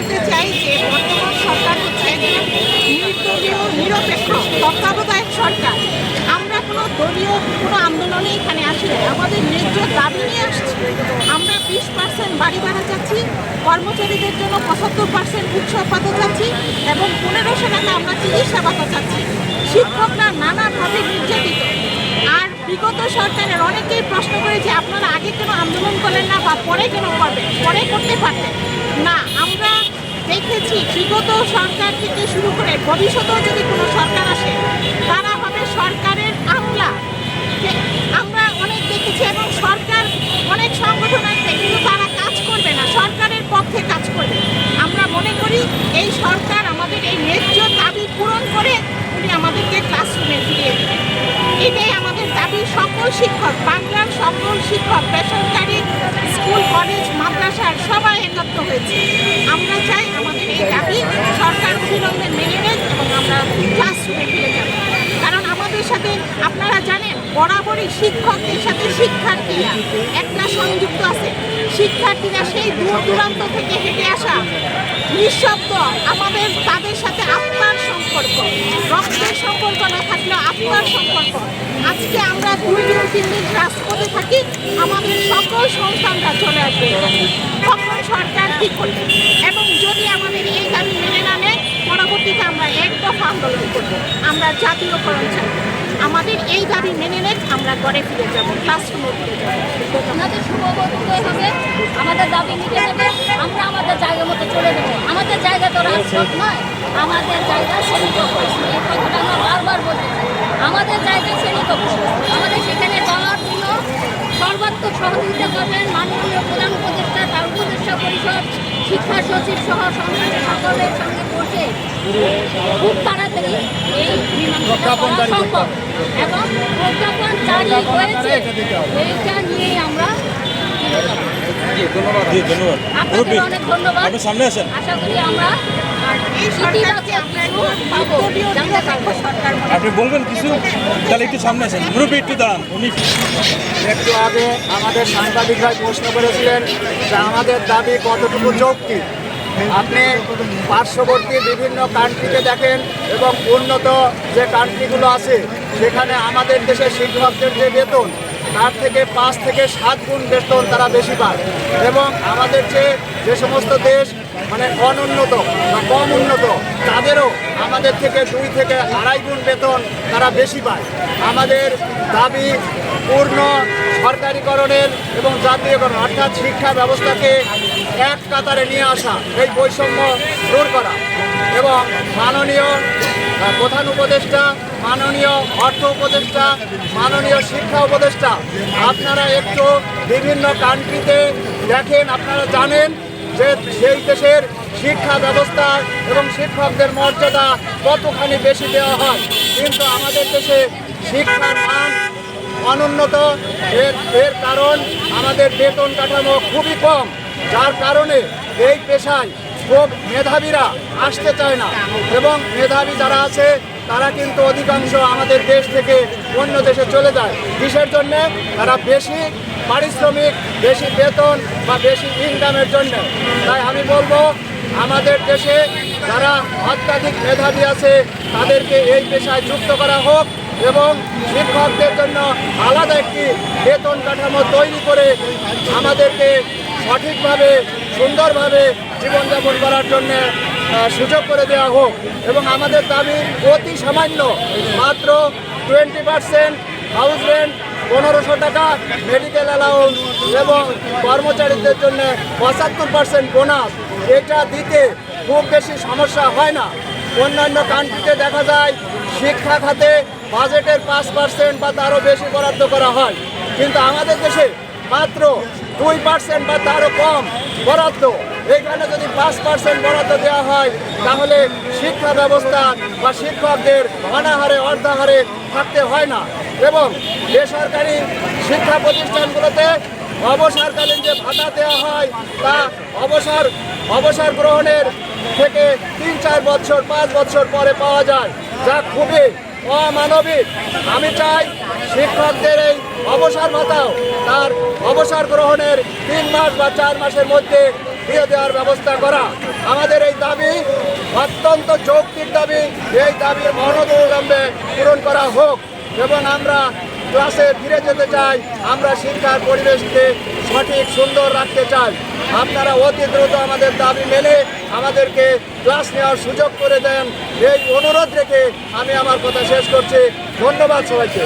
বলতে চাই যে বর্তমান সরকার হচ্ছে নির্দলীয় নিরপেক্ষ, তত্ত্বাবধায়ক সরকার। আমরা কোনো দলীয় কোনো আন্দোলনে এখানে আসি নাই। আমাদের ন্যায্য দাবি নিয়ে আসছি। আমরা বিশ পার্সেন্ট বাড়ি ভাড়া চাচ্ছি, কর্মচারীদের জন্য পঁচাত্তর পার্সেন্ট উৎসব ভাতা চাচ্ছি এবং পনেরোশো টাকা আমরা চিকিৎসা ভাতা চাচ্ছি। শিক্ষকরা নানাভাবে নির্যাতিত। আর বিগত সরকারের অনেকেই প্রশ্ন করে যে আপনারা আগে কেন আন্দোলন করলেন না বা পরে কেন করবেন? পরে করতে পারতেন। না দেখেছি বিগত সরকার থেকে শুরু করে ভবিষ্যতেও যদি কোনো সরকার আসে, তারা হবে সরকারের আমলা আমরা অনেক দেখেছি এবং সরকার অনেক সংগঠন আছে, কিন্তু তারা কাজ করবে না, সরকারের পক্ষে কাজ করবে। আমরা মনে করি এই সরকার আমাদের এই ন্যায্য দাবি পূরণ করে উনি আমাদেরকে ক্লাসরুমে ফিরিয়ে দেবেন। এটাই আমাদের দাবি। সকল শিক্ষক, বাংলার সকল শিক্ষক, বেসরকারি স্কুল, কলেজ, মাদ্রাসার সবাই একাত্ম হয়েছে। আমরা চাই আমাদের এই দাবি সরকার অবিলম্বে মেনে নেন এবং আমরা ক্লাসরুমে ফিরে যাব। কারণ আমাদের সাথে, আপনারা জানেন, বরাবরই শিক্ষকদের সাথে শিক্ষার্থীরা একটা সংযুক্ত আছে। শিক্ষার্থীরা সেই দূর দূরান্ত থেকে হেঁটে আসা নিঃশব্দ, আমাদের, তাদের সাথে আত্মার সম্পর্ক। রক্তের সম্পর্ক না থাকলেও আত্মার সম্পর্ক। আজকে আমরা দুই দিন, তিন দিন রাজপথে থাকি, আমাদের সকল সন্তানরা চলে আসবে। তখন সরকার ঠিক করবে এবং যদি আমাদের এই দাবি মেনে না নেয় পরবর্তীতে আমরা এক দফা আন্দোলন করব আমরা জাতীয়করণ চাই। আমাদের এই দাবি মেনে নেন আমরা ঘরে ফিরে যাব ক্লাসরুমে ফিরে যাব। আপনাদের শুভবোধই হবে, আমাদের দাবি নিতে হবে আমরা আমাদের জায়গা মতো চলে যাব। আমাদের জায়গা তো রাজপথ নয়, আমাদের জায়গা শ্রেণীকক্ষ এই কথাটা আমরা বারবার বলতে আমাদের জায়গা শ্রেণীকক্ষ আমাদের সেখানে যাওয়ার জন্য সর্বাত্মক সহযোগিতা করবেন মাননীয় প্রধান উপদেষ্টা, তার উপদেষ্টা পরিষদ, শিক্ষা সচিব সহ সংসদের সকলের সঙ্গে বসে খুব তাড়াতাড়ি এই মীমাংসা করা সম্ভব। এবং প্রজ্ঞাপন জারি হয়েছে। এইটা নিয়েই আমরা আপনাদের অনেক ধন্যবাদ। আপনি আশা করি আমরা বলবেন কিছু? তাহলে একটু সামনে আসেন। মুরব্বী একটু দাঁড়ান। উনি একটু আগে আমাদের সাংবাদিকরা প্রশ্ন করেছিলেন যে আমাদের দাবি কতটুকু যৌক্তিক? আপনি পার্শ্ববর্তী বিভিন্ন কান্ট্রিতে দেখেন এবং উন্নত যে কান্ট্রিগুলো আছে, সেখানে আমাদের দেশের শিক্ষকদের যে বেতন, তার থেকে পাঁচ থেকে সাত গুণ বেতন তারা বেশি পায়। এবং আমাদের যে যে সমস্ত দেশ মানে অনুন্নত বা কম উন্নত, তাদেরও আমাদের থেকে দুই থেকে আড়াই গুণ বেতন তারা বেশি পায়। আমাদের দাবি পূর্ণ সরকারিকরণের এবং জাতীয়করণ, অর্থাৎ শিক্ষা ব্যবস্থাকে এক কাতারে নিয়ে আসা এই বৈষম্য দূর করা। এবং মাননীয় প্রধান উপদেষ্টা, মাননীয় অর্থ উপদেষ্টা, মাননীয় শিক্ষা উপদেষ্টা, আপনারা একটু বিভিন্ন কান্ট্রিতে দেখেন, আপনারা জানেন যে সেই দেশের শিক্ষা ব্যবস্থা এবং শিক্ষকদের মর্যাদা কতখানি বেশি দেওয়া হয়। কিন্তু আমাদের দেশে শিক্ষার মান অনুন্নত। এর এর কারণ আমাদের বেতন কাঠামো খুবই কম। যার কারণে এই পেশায় খুব মেধাবীরা আসতে চায় না। এবং মেধাবী যারা আছে, তারা কিন্তু অধিকাংশ আমাদের দেশ থেকে অন্য দেশে চলে যায়। কিসের জন্য? তারা বেশি পারিশ্রমিক, বেশি বেতন বা বেশি ইনকামের জন্য। তাই আমি বলব, আমাদের দেশে যারা অত্যাধিক মেধাবী আছে, তাদেরকে এই পেশায় যুক্ত করা হোক এবং শিক্ষকদের জন্য আলাদা একটি বেতন কাঠামো তৈরি করে আমাদেরকে সঠিকভাবে, সুন্দরভাবে জীবনযাপন করার জন্য সুযোগ করে দেওয়া হোক। এবং আমাদের দাবি অতি সামান্য, মাত্র টোয়েন্টি পার্সেন্ট হাউস রেন্ট, পনেরোশো টাকা মেডিকেল অ্যালাউন্স এবং কর্মচারীদের জন্য পঁচাত্তর পার্সেন্ট বোনাস। এটা দিতে খুব বেশি সমস্যা হয় না। অন্যান্য কান্ট্রিতে দেখা যায়, শিক্ষা খাতে বাজেটের পাঁচ পার্সেন্ট বা তারও বেশি বরাদ্দ করা হয়। কিন্তু আমাদের দেশে মাত্র দুই পার্সেন্ট বা তারও কম বরাদ্দ। এখানে যদি পাঁচ পার্সেন্ট বরাদ্দ দেওয়া হয়, তাহলে শিক্ষা ব্যবস্থা বা শিক্ষকদের অনাহারে, অর্ধাহারে থাকতে হয় না। এবং বেসরকারি শিক্ষা প্রতিষ্ঠানগুলোতে অবসরকালীন যে ভাতা দেওয়া হয়, তা অবসর অবসর গ্রহণের থেকে তিন চার বছর, পাঁচ বছর পরে পাওয়া যায়, যা খুবই অমানবিক। আমি চাই শিক্ষকদের এই অবসর ভাতাও তার অবসর গ্রহণের তিন মাস বা চার মাসের মধ্যে দিয়ে দেওয়ার ব্যবস্থা করা। আমাদের এই দাবি, অত্যন্ত যৌক্তিক দাবি। এই দাবি অনবিলম্বে পূরণ করা হোক এবং আমরা ক্লাসে ফিরে যেতে চাই, আমরা শিক্ষার পরিবেশকে সঠিক, সুন্দর রাখতে চাই। আপনারা অতি দ্রুত আমাদের দাবি মেনে আমাদেরকে ক্লাস নেওয়ার সুযোগ করে দেন। এই অনুরোধ রেখে আমি আমার কথা শেষ করছি। ধন্যবাদ সবাইকে।